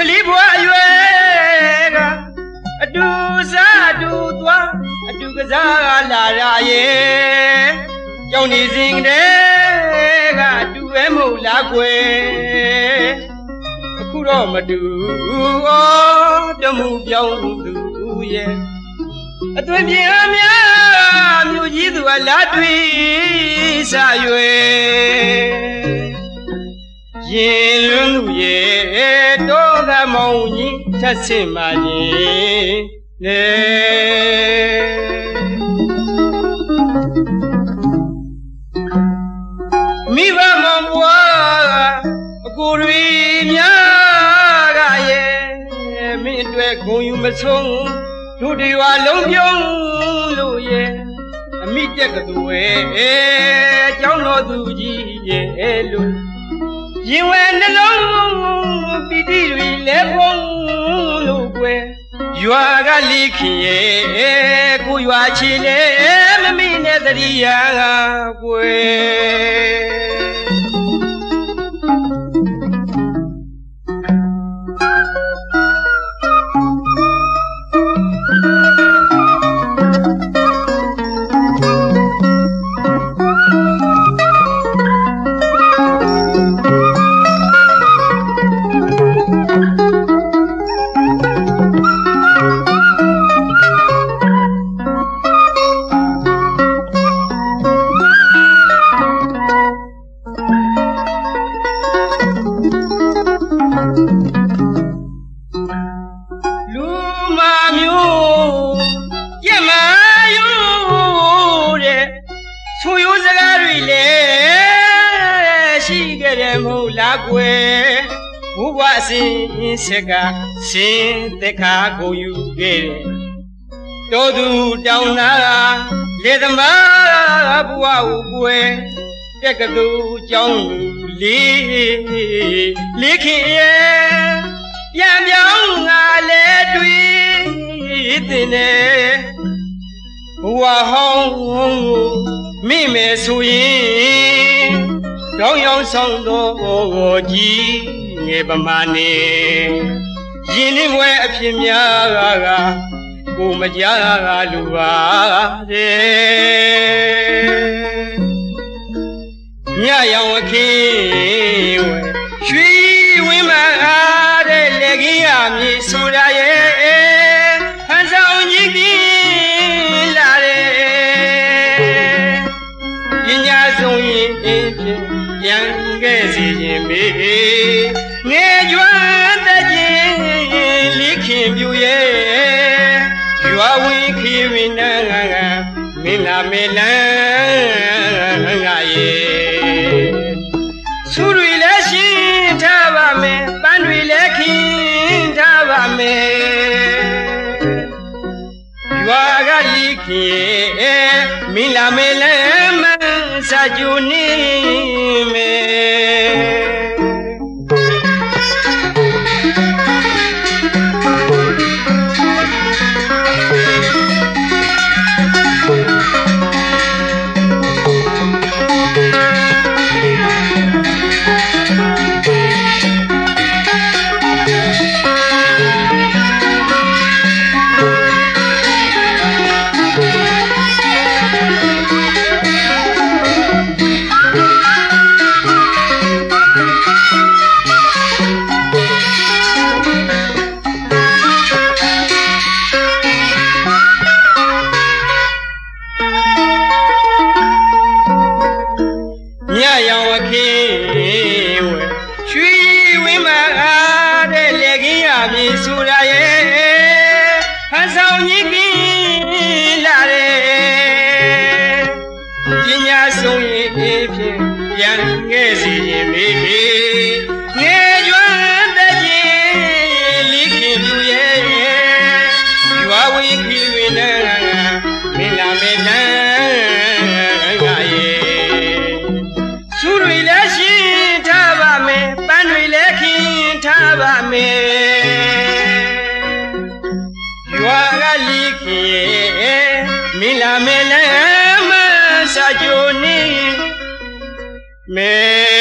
ကလေးဘွားအရွယ်ကအတူစားအတူသွားအတူကစားကလာရရဲ့ကြောင်နေစဉ်ကတည်းကအတူပဲမဟုတ်လားကွယ်အခုတော့မတူဩပြမှုပြောင်းသူရဲ့အသွေးပြင်းအများမြို့ကြီးသူကလာတွေ့စားရွယ်ရင်လွန်းသူရဲ့ ထက်ဆင့်ပါရင်နေမိဘမောင်ဘွားအကိုတွေများကရဲ့မင်းအတွက်ဂုံယူမဆုံးတို့ဒီဝါလုံးပြုံးလို့ရဲ့အမိတက်ကတူရဲ့အကြောင်းတော်သူကြီးရဲ့လို့ရင်ဝဲ လိခင်ရဲ့ကိုရွာချီလေမမိနဲ့တရိယာကွယ် ကွယ်ဘုဘအစင်ဆက်ကစင်သက်ခါကိုယူခဲ့တယ်တော်သူတောင်းနာလေသမားဘုရားကိုကွယ်တက်ကတူကြောင်းလေးလေးခင်ရဲ့ပြန်ပြောင်းငါလဲတွေ့တင်တယ်ဘဝဟောင်းမိမယ်ဆိုရင် တောင်းရောက်ဆောင်တော့ကြီးငယ်ပမာနေရင်နှင်းဝဲအဖြစ်များကကိုမကြားကလူပါတဲ့ညရောင်အခင်းဝဲရွှေဝင်းမအားတဲ့လက်ကြီးရမည်ဆိုရရဲ့ဟန်ဆောင်ကြီးကြီးလာတယ်ပညာဆုံးရင်အင်းဖြင့် ပြန်ခဲ့စီခြင်းမေငယ်ကျွမ်းတဲ့ချင်းလိခင်ပြူရဲ့ရွာဝင်ခီဝင်နန်းငါမင်းလာမေလန်းငါရဲ့သူတွေလည်းရှင်းထားပါမယ်ပန်းတွေလည်းခင်းထားပါမယ်ရွာကလိခင်မင်းလာမယ်လဲမစာကြူနေ မ ယ်ညရောင်အခင်းဝဲရွှေဝင်းမအားတဲ့လက်ကြီးရပြီဆိုရရဲ့ဟန်ဆောင်ကြီးကင်းလာတယ်ပညာဆုံးရင်အဖြစ်ပြန်ခဲ့စီရင်မေမေ မင်းလာမယ်လည်းမစာကြိုနေမေ